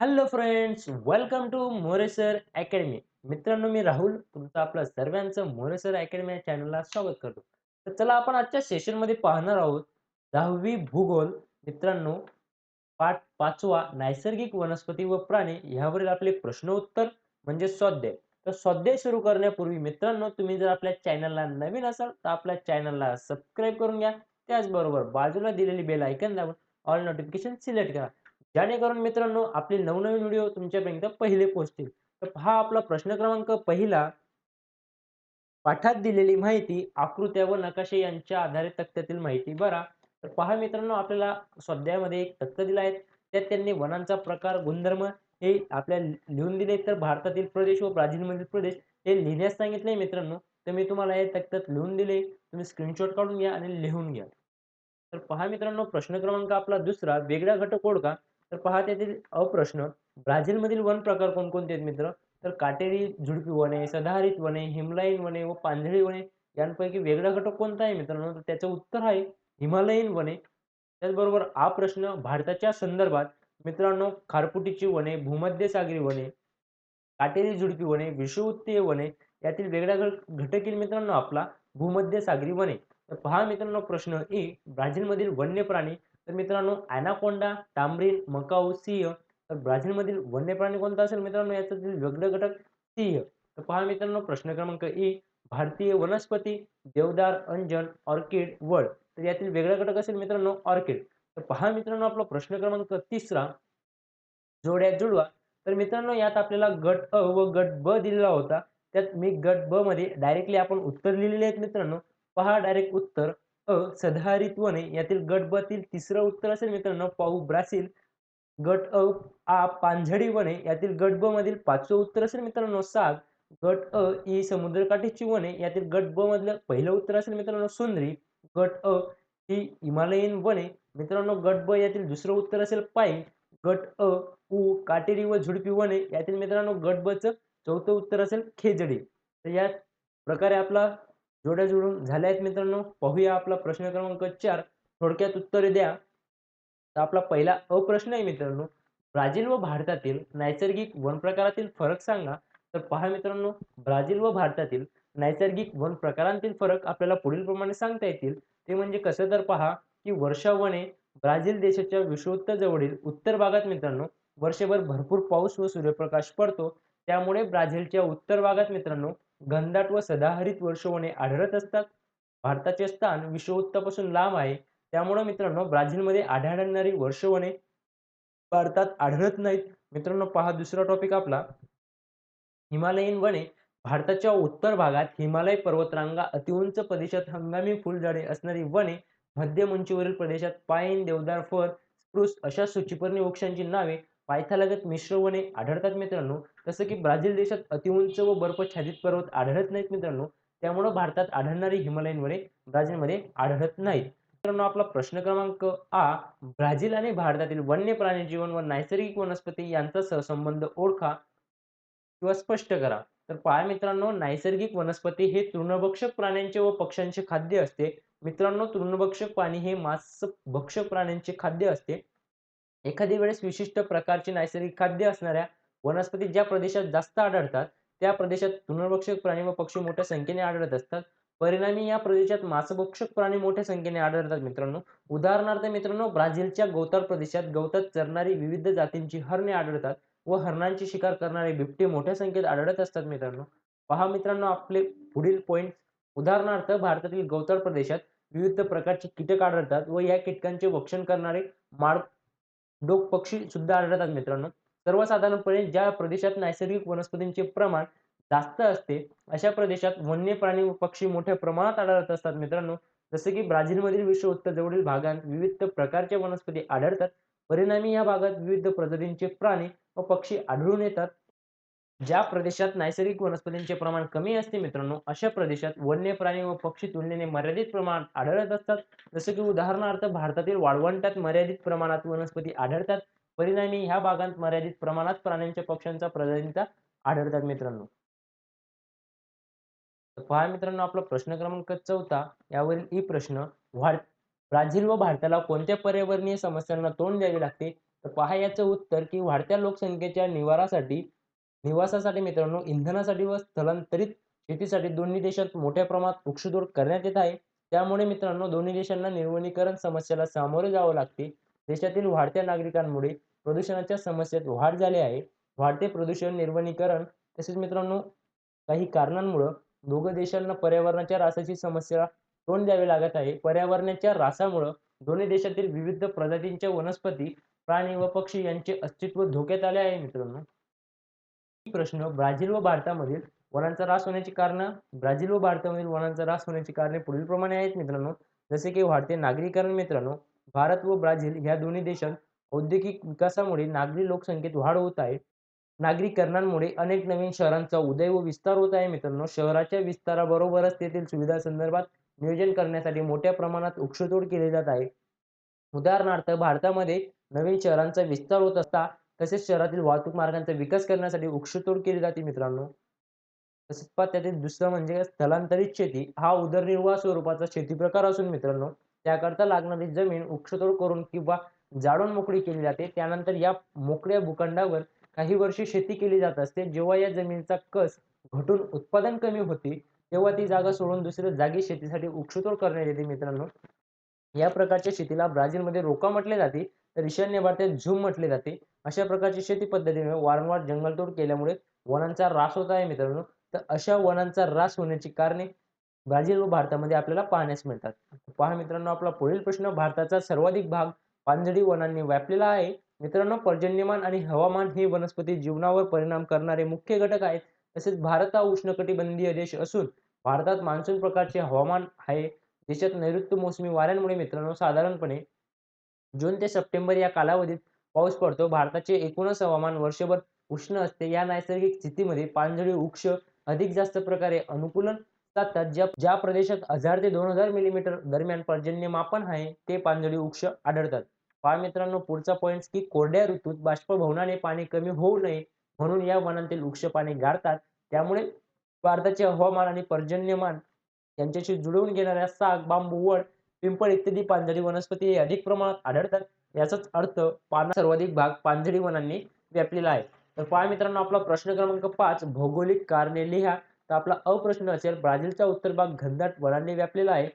Hello friends welcome to Moresar academy मित्रांनो मी राहुल. तुमचं आपलं सर्वांचं मोरेसर अकॅडमी या चॅनलला स्वागत करतो. तर चला आपण आजच्या सेशनमध्ये पाहणार आहोत दहावी भूगोल. मित्रांनो पाठ पाचवा नैसर्गिक वनस्पती व प्राणी यावरील आपले प्रश्न उत्तर म्हणजे स्वाध्याय. तर स्वाध्याय सुरू करण्यापूर्वी मित्रांनो तुम्ही जर आपल्या चॅनलला नवीन असाल तर आपल्या चॅनलला सबस्क्राईब करून घ्या. त्याचबरोबर बाजूला दिलेली बेल ऐकन दाबून ऑल नोटिफिकेशन सिलेक्ट करा. जेणेकरून मित्रांनो आपले नवनवीन व्हिडिओ तुमच्यापर्यंत पहिले पोहोचतील. तर हा आपला प्रश्न क्रमांक पहिला पाठात दिलेली माहिती आकृत्या व नकाशे यांच्या आधारे तक्त्यातील माहिती. बरा तर पहा मित्रांनो आपल्याला स्वाध्यायामध्ये एक तक्ता दिला आहे. त्यात त्यांनी वनांचा प्रकार गुणधर्म हे आपल्याला लिहून दिले. तर भारतातील प्रदेश व ब्राझीलमधील प्रदेश हे लिहिण्यास सांगितले मित्रांनो. तर मी तुम्हाला या तक्त्यात लिहून दिले. तुम्ही स्क्रीनशॉट काढून घ्या आणि लिहून घ्या. तर पहा मित्रांनो प्रश्न क्रमांक आपला दुसरा वेगळा घटक ओळखा. तर पहा त्यातील अप्रश्न. ब्राझीलमधील वन प्रकार कोणकोणते आहेत मित्र? तर काटेरी झुडपी वने सदाहरित वने हिमलाईन वने व पांढरी वने यांपैकी वेगळा घटक कोणता आहे मित्रांनो? तर त्याचं उत्तर आहे हिमालयीन वने. त्याचबरोबर हा प्रश्न भारताच्या संदर्भात मित्रांनो खारपुटीची वने भूमध्यसागरी वने काटेरी झुडपी वने विषुवृत्तीय वने यातील वेगळा घटक येईल मित्रांनो आपला भूमध्यसागरी वने. तर पहा मित्रांनो प्रश्न ए ब्राझीलमधील वन्य प्राणी तर मित्रांनो ॲनाकोंडा टांबरीन मकाऊ सिंह तर ब्राझीलमधील वन्य प्राणी कोणता असेल मित्रांनो? याच्यातील वेगळं घटक सिंह. तर पहा मित्रांनो प्रश्न क्रमांक ए भारतीय वनस्पती देवदार अंजन ऑर्किड वड. तर यातील वेगळा घटक असेल मित्रांनो ऑर्किड. तर पहा मित्रांनो आपला प्रश्न क्रमांक तिसरा जोड्या जुळवा. तर मित्रांनो यात आपल्याला गट अ व गट ब दिलेला होता. त्यात मी गट ब मध्ये डायरेक्टली आपण उत्तर लिहिलेले आहेत मित्रांनो. पहा डायरेक्ट उत्तर. अ सदाहरित वने यातील गटबातील तिसरं उत्तर असेल मित्रांनो पाऊ ब्राझील. गट अ आ पानझडी वने यातील गट ब मधील पाचवं उत्तर असेल मित्रांनो साग गट अ ई समुद्रकाठीची वने यातील गट ब मधलं पहिलं उत्तर असेल मित्रांनो सुंदरी. गट अ ही हिमालयीन वने मित्रांनो गट ब यातील दुसरं उत्तर असेल पाईन. गट अ उ काटेरी व झुडपी वने यातील मित्रांनो गट ब चौथं उत्तर असेल खेजडी. तर या प्रकारे आपला जोड्या जुळून झाल्या आहेत मित्रांनो. पाहूया आपला प्रश्न क्रमांक चार. थोडक्यात उत्तरे द्या. तर आपला पहिला अप्रश्न आहे मित्रांनो. ब्राझील व भारतातील नैसर्गिक वन प्रकारातील फरक सांगा. तर पहा मित्रांनो. ब्राझील व भारतातील नैसर्गिक वन प्रकारांतील फरक आपल्याला पुढील प्रमाणे सांगता येतील. ते म्हणजे कसं? तर पहा की वर्षा वने ब्राझील देशाच्या विषुवत्त जवळील उत्तर भागात मित्रांनो वर्षभर भरपूर पाऊस व सूर्यप्रकाश पडतो. त्यामुळे ब्राझीलच्या उत्तर भागात मित्रांनो घनदाट व सदाहरित वर्षवने आढळत असतात. भारताचे स्थान विषुवत्तापासून लांब आहे. त्यामुळं मित्रांनो ब्राझीलमध्ये आढळणारी वर्षवने भारतात आढळत नाहीत. मित्रांनो पहा दुसरा टॉपिक आपला. हिमालयीन वने भारताच्या उत्तर भागात हिमालय पर्वतरांगा अतिउंच प्रदेशात हंगामी फुलझाडे असणारी वने मध्यम उंचीवरील प्रदेशात पाईन देवदार फर स्प्रूस अशा सूचिपर्णी वृक्षांची नावे पायथ्यालगत मिश्र वने आढळतात मित्रांनो. तसं की ब्राझील देशात अतिउंच व बर्फाच्छादित पर्वत आढळत नाहीत मित्रांनो. त्यामुळे भारतात आढळणारी हिमालयीन वने ब्राझीलमध्ये आढळत नाहीत. मित्रांनो आपला प्रश्न क्रमांक आ ब्राझील आणि भारतातील वन्य प्राणी जीवन व नैसर्गिक वनस्पती यांचा सहसंबंध ओळखा किंवा स्पष्ट करा. तर पहा मित्रांनो नैसर्गिक वनस्पती हे तृणभक्षक प्राण्यांचे व पक्ष्यांचे खाद्य असते. मित्रांनो तृणभक्षक पाणी हे मांस भक्षक प्राण्यांचे खाद्य असते. एखादी वेळेस विशिष्ट प्रकारचे नैसर्गिक खाद्य असणाऱ्या वनस्पती ज्या प्रदेशात जास्त आढळतात त्या प्रदेशात तृणभक्षक प्राणी व पक्षी मोठ्या संख्येने आढळत असतात. परिणामी या प्रदेशात मांसभक्षक प्राणी मोठ्या संख्येने आढळतात मित्रांनो. उदाहरणार्थ मित्रांनो ब्राझीलच्या गवताळ प्रदेशात गवतात चरणारी विविध जातींची हरणे आढळतात व हरणांची शिकार करणारे बिबटे मोठ्या संख्येत आढळत असतात मित्रांनो. पहा मित्रांनो आपले पुढील पॉईंट उदाहरणार्थ भारतातील गवताळ प्रदेशात विविध प्रकारचे कीटक आढळतात व या कीटकांचे भक्षण करणारे माड डोक पक्षी सुद्धा आढळतात मित्रांनो? सर्वसाधारणपणे ज्या प्रदेशात नैसर्गिक वनस्पतींचे प्रमाण जास्त असते अशा प्रदेशात वन्य प्राणी व पक्षी मोठ्या प्रमाणात आढळत असतात मित्रांनो. जसे की ब्राझीलमधील विश्व उत्तरेजवळील भागात विविध प्रकारच्या वनस्पती आढळतात. परिणामी या भागात विविध प्रजातींचे प्राणी व पक्षी आढळून येतात. ज्या प्रदेशात नैसर्गिक वनस्पतींचे प्रमाण कमी असते मित्रांनो अशा प्रदेशात वन्य प्राणी व पक्षी तुलनेने मर्यादित प्रमाणात आढळत असतात. जसं की उदाहरणार्थ भारतातील वाळवंटात मर्यादित प्रमाणात वनस्पती आढळतात. परिणामी ह्या भागात मर्यादित प्रमाणात प्राण्यांच्या पक्ष्यांचा प्रजातींचा आढळतात मित्रांनो. पहा मित्रांनो आपला प्रश्न क्रमांक चौथा यावरील ई प्रश्न ब्राझील व भारताला कोणत्या पर्यावरणीय समस्यांना तोंड द्यावे लागते? तर तर पहा याचं उत्तर की वाढत्या लोकसंख्येच्या निवारासाठी निवासासाठी मित्रांनो इंधनासाठी व स्थलांतरित शेतीसाठी दोन्ही देशात मोठ्या प्रमाणात वृक्षतोड करण्यात येत आहे. त्यामुळे मित्रांनो दोन्ही देशांना निर्वनीकरण समस्येला सामोरे जावं लागते. देशातील वाढत्या नागरिकांमुळे प्रदूषणाच्या समस्येत वाढ झाली आहे. वाढते प्रदूषण निर्वनीकरण तसेच मित्रांनो काही कारणांमुळं दोघं देशांना पर्यावरणाच्या ऱ्हासाची समस्या तोंड द्यावे लागत आहे. पर्यावरणाच्या ऱ्हासामुळं दोन्ही देशातील विविध प्रजातींच्या वनस्पती प्राणी व पक्षी यांचे अस्तित्व धोक्यात आले आहे मित्रांनो. प्रश्न ब्राझील व भारतामधील वनांचा ऱ्हास होण्याची कारण ब्राझील व भारतामधील वनांचा ऱ्हास होण्याची कारणे पुढील प्रमाणे आहेत मित्रांनो. जसे की वाढते नागरीकरण मित्रांनो भारत व ब्राझील ह्या दोन्ही देशात औद्योगिक विकासामुळे नागरी लोकसंख्येत वाढ होत आहे. नागरीकरणांमुळे अनेक नवीन शहरांचा उदय व विस्तार होत आहे मित्रांनो. शहराच्या विस्ताराबरोबरच तेथील सुविधा संदर्भात नियोजन करण्यासाठी मोठ्या प्रमाणात वृक्षतोड केली जात आहे. उदाहरणार्थ भारतामध्ये नवीन शहरांचा विस्तार होत असता तसेच शहरातील वाहतूक मार्गांचा विकास करण्यासाठी वृक्षतोड केली जाते मित्रांनो. तसेच त्यातील दुसरं म्हणजे स्थलांतरित शेती हा उदरनिर्वाह स्वरूपाचा शेती प्रकार असून मित्रांनो त्याकरता लागणारी जमीन वृक्षतोड करून किंवा जाळून मोकळी केली जाते. त्यानंतर या मोकळ्या भूखंडावर काही वर्षे शेती केली जात असते. जेव्हा या जमिनीचा कस घटून उत्पादन कमी होते तेव्हा ती जागा सोडून दुसऱ्या जागी शेतीसाठी वृक्षतोड करण्यात येते मित्रांनो. या प्रकारच्या शेतीला ब्राझीलमध्ये रोका म्हटले जाते. तर ईशान्य भारतात झूम म्हटले जाते. अशा प्रकारची शेती पद्धतीने वारंवार जंगलतोड केल्यामुळे वनांचा ऱ्हास होत आहे मित्रांनो. तर अशा वनांचा ऱ्हास होण्याची कारणे ब्राझील व भारतामध्ये आपल्याला पाहण्यास मिळतात. पहा मित्रांनो आपला पुढील प्रश्न भारताचा सर्वाधिक भाग पानझडी वनांनी व्यापलेला आहे. मित्रांनो पर्जन्यमान आणि हवामान हे वनस्पती जीवनावर परिणाम करणारे मुख्य घटक आहेत. तसेच भारत हा उष्णकटिबंधीय देश असून भारतात मान्सून प्रकारचे हवामान आहे. देशात नैऋत्य मोसमी वाऱ्यांमुळे मित्रांनो साधारणपणे जून ते सप्टेंबर या कालावधीत पाऊस पडतो. भारताचे एकूणच हवामान वर्षभर उष्ण असते. या नैसर्गिक स्थितीमध्ये पानझडी वृक्ष अधिक जास्त प्रकारे अनुकूलन साधतात. ज्या ज्या प्रदेशात हजार ते दोन हजार मिलीमीटर दरम्यान पर्जन्यमापन आहे ते पानझडी वृक्ष आढळतात. पहा मित्रांनो पुढचा पॉईंट की कोरड्या ऋतूत बाष्पभवनाने पाणी कमी होऊ नये म्हणून या वनांतील वृक्ष पाणी गाळतात त्यामुळे भारताचे हवामान आणि पर्जन्यमान यांच्याशी जुळवून घेणाऱ्या साग बांबू वड पिंपळ इत्यादी पानझडी वनस्पती अधिक प्रमाणात आढळतात. याचाच अर्थ पाना सर्वाधिक भाग पानझडी वनांनी व्यापलेला आहे. तर पहा मित्रांनो आपला प्रश्न क्रमांक पाच भौगोलिक कारणे लिहा. तर आपला अप्रश्न असेल ब्राझीलचा उत्तर भाग घनदाट वनांनी व्यापलेला आहे.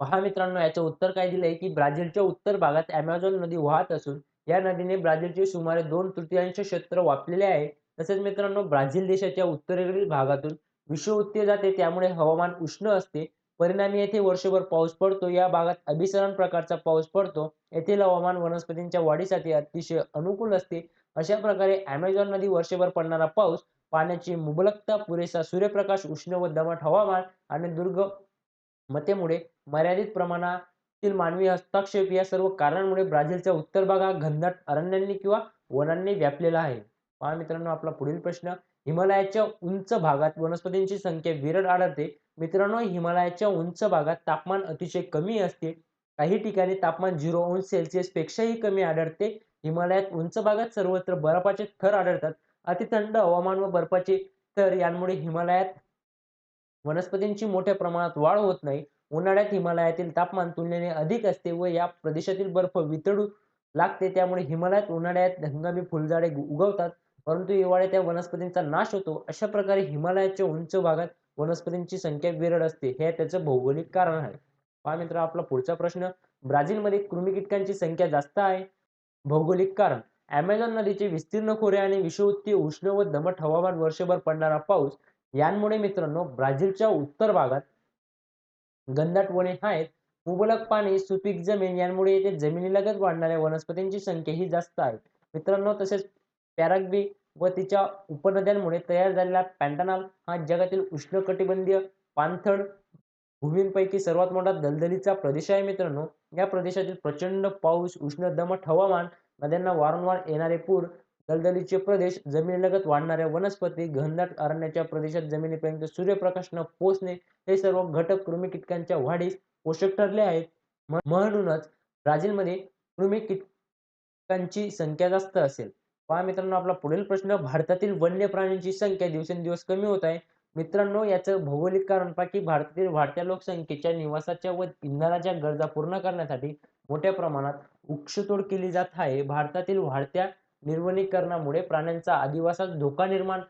पहा मित्रांनो याचं उत्तर काय दिलंय की ब्राझीलच्या उत्तर भागात अमेझॉन नदी वाहत असून या नदीने ब्राझीलचे सुमारे दोन तृतीयांश क्षेत्र व्यापलेले आहे. तसेच मित्रांनो ब्राझील देशाच्या उत्तरेकडील भागातून विषुववृत्तीय जाते त्यामुळे हवामान उष्ण असते. परिणामी येथे वर्षभर पाऊस पडतो. या भागात अभिसरण प्रकारचा पाऊस पडतो. येथील हवामान वनस्पतींच्या वाढीसाठी अतिशय अनुकूल असते. अशा प्रकारे अमेझॉन नदी वर्षभर पडणारा पाऊस पाण्याची मुबलकता पुरेसा सूर्यप्रकाश उष्ण व दमट हवामान आणि दुर्गमतेमुळे मर्यादित प्रमाणातील मानवी हस्तक्षेप या सर्व कारणांमुळे ब्राझीलचा उत्तर भाग हा घनदाट अरण्यांनी किंवा वनांनी व्यापलेला आहे. पहा मित्रांनो आपला पुढील प्रश्न हिमालयाच्या उंच भागात वनस्पतींची संख्या विरळ आढळते. मित्रांनो हिमालयाच्या उंच भागात तापमान अतिशय कमी असते. काही ठिकाणी तापमान झिरो अंश सेल्सिअस पेक्षाही कमी आढळते. हिमालयात उंच भागात सर्वत्र बर्फाचे थर आढळतात. अतिथंड हवामान व बर्फाचे थर यांमुळे हिमालयात वनस्पतींची मोठ्या प्रमाणात वाढ होत नाही. उन्हाळ्यात हिमालयातील तापमान तुलनेने अधिक असते व या प्रदेशातील बर्फ वितळू लागते. त्यामुळे हिमालयात उन्हाळ्यात हंगामी फुलझाडे उगवतात. परंतु हिवाळ्यात या वनस्पतींचा नाश होतो. अशा प्रकारे हिमालयाच्या उंच भागात वनस्पतींची संख्या विरळ असते. हे त्याचं भौगोलिक कारण आहे. पहा मित्र आपला पुढचा प्रश्न. ब्राझीलमध्ये कृमी कीटकांची संख्या जास्त आहे. भौगोलिक कारण. अमेझॉन नदीचे विस्तीर्ण खोरे आणि विषुवृत्तीय उष्ण व दमट हवामान वर्षभर पडणारा पाऊस यांमुळे मित्रांनो ब्राझीलच्या उत्तर भागात गंधाट वने आहेत. मुबलक पाणी सुपीक जमीन यांमुळे येथे जमिनीलगत वाढणाऱ्या वनस्पतींची संख्या ही जास्त आहे. मित्रांनो तसेच पॅराग्वे व तिच्या उपनद्यांमुळे तयार झालेला पॅन्टानाल हा जगातील उष्णकटिबंधीय पाणथळ भूमींपैकी सर्वात मोठा दलदलीचा प्रदेश आहे मित्रांनो. या प्रदेशातील प्रचंड पाऊस उष्ण दमट हवामान नद्यांना वारंवार येणारे पूर दलदलीचे प्रदेश जमिनीलगत वाढणाऱ्या वनस्पती घनदाट अरण्याच्या प्रदेशात जमिनीपर्यंत सूर्यप्रकाश न पोचणे हे सर्व घटक कृमी कीटकांच्या वाढीस पोषक ठरले आहेत. म्हणूनच ब्राझीलमध्ये कृमी कीटकांची संख्या जास्त असेल. पहा मित्रांनो आपला पुढील प्रश्न भारतातील वन्य प्राण्यांची संख्या दिवसेंदिवस कमी होत आहे मित्रांनो याचं भौगोलिक कारण पहा की भारतातील वाढत्या लोकसंख्येच्या निवासाच्या व इंधनाच्या गरजा पूर्ण करण्यासाठी मोठ्या प्रमाणात वृक्षतोड केली जात आहे. भारतातील वाढत्या निर्वनीकरणामुळे प्राण्यांचा आदिवासात धोका निर्माण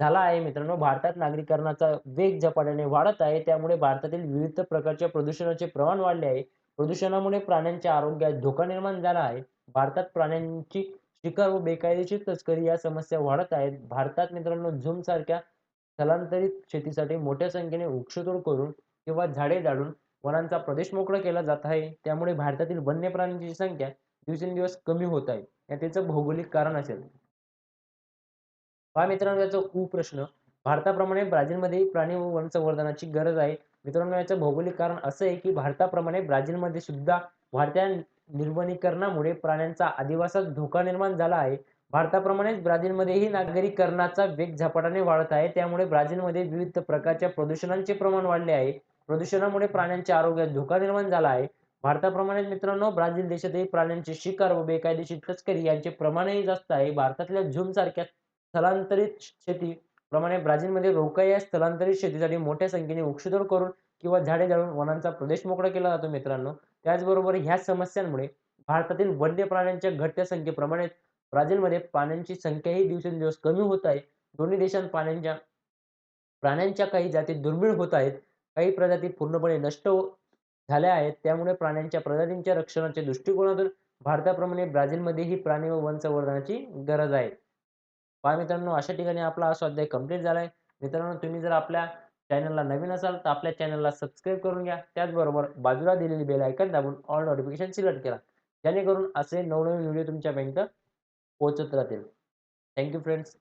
झाला आहे मित्रांनो. भारतात नागरीकरणाचा वेग झपाट्याने वाढत आहे. त्यामुळे भारतातील विविध प्रकारच्या प्रदूषणाचे प्रमाण वाढले आहे. प्रदूषणामुळे प्राण्यांच्या आरोग्यात धोका निर्माण झाला आहे. भारतात प्राण्यांची शिकार व बेकायदेशीर तस्करी या समस्या वाढत आहेत. भारतात मित्रांनो झूमसारख्या स्थलांतरित शेतीसाठी मोठ्या संख्येने वृक्षतोड करून किंवा झाडे जाळून वनांचा प्रदेश मोकळा केला जात आहे. त्यामुळे भारतातील वन्य प्राण्यांची संख्या दिवसेंदिवस कमी होत आहे. या त्याचं भौगोलिक कारण असेल. पहा मित्रांनो याचा कुप्रश्न प्रश्न भारताप्रमाणे ब्राझीलमध्ये प्राणी व वनसंवर्धनाची गरज आहे. मित्रांनो याचं भौगोलिक कारण असं आहे की भारताप्रमाणे ब्राझीलमध्ये सुद्धा वाढत्या निर्वनीकरणामुळे प्राण्यांचा अधिवासात धोका निर्माण झाला आहे. भारताप्रमाणेच ब्राझीलमध्येही नागरीकरणाचा वेग झपाट्याने वाढत आहे. त्यामुळे ब्राझीलमध्ये विविध प्रकारच्या प्रदूषणांचे प्रमाण वाढले आहे. प्रदूषणामुळे प्राण्यांच्या आरोग्यात धोका निर्माण झाला आहे. भारताप्रमाणेच मित्रांनो ब्राझील देशातही प्राण्यांची शिकार व बेकायदेशीर तस्करी यांचे प्रमाणही जास्त आहे. भारतातल्या झूमसारख्या स्थलांतरित शेती प्रमाणे ब्राझीलमध्ये रोका या स्थलांतरित शेतीसाठी मोठ्या संख्येने वृक्षतोड करून किंवा झाडे जाळून वनांचा प्रदेश मोकळा केला जातो मित्रांनो. त्याचबरोबर ह्या समस्यांमुळे भारतातील वन्य प्राण्यांच्या घटत्या संख्येप्रमाणे ब्राझीलमध्ये प्राण्यांची संख्याही दिवसेंदिवस कमी होत आहे. दोन्ही देशात प्राण्यांच्या प्राण्यांच्या काही जाती दुर्मिळ होत आहेत. काही प्रजाती पूर्णपणे नष्ट हो, झाल्या आहेत. त्यामुळे प्राण्यांच्या प्रजातींच्या रक्षणाच्या दृष्टिकोनातून भारताप्रमाणे ब्राझीलमध्येही प्राणी व वंशवर्धनाची गरज आहे. पहा मित्रांनो अशा ठिकाणी आपला हा स्वाध्याय कंप्लीट झालाय. मित्रांनो तुम्ही जर आपल्या चॅनलला नवीन असाल तर आपल्या चॅनलला सबस्क्राईब करून घ्या. त्याचबरोबर बाजूला दिलेली बेल आयकॉन दाबून ऑल नोटिफिकेशन सिलेक्ट करा. जेणेकरून असे नवनवीन व्हिडिओ तुमच्यापर्यंत पोहोचत राहतील. Thank you friends.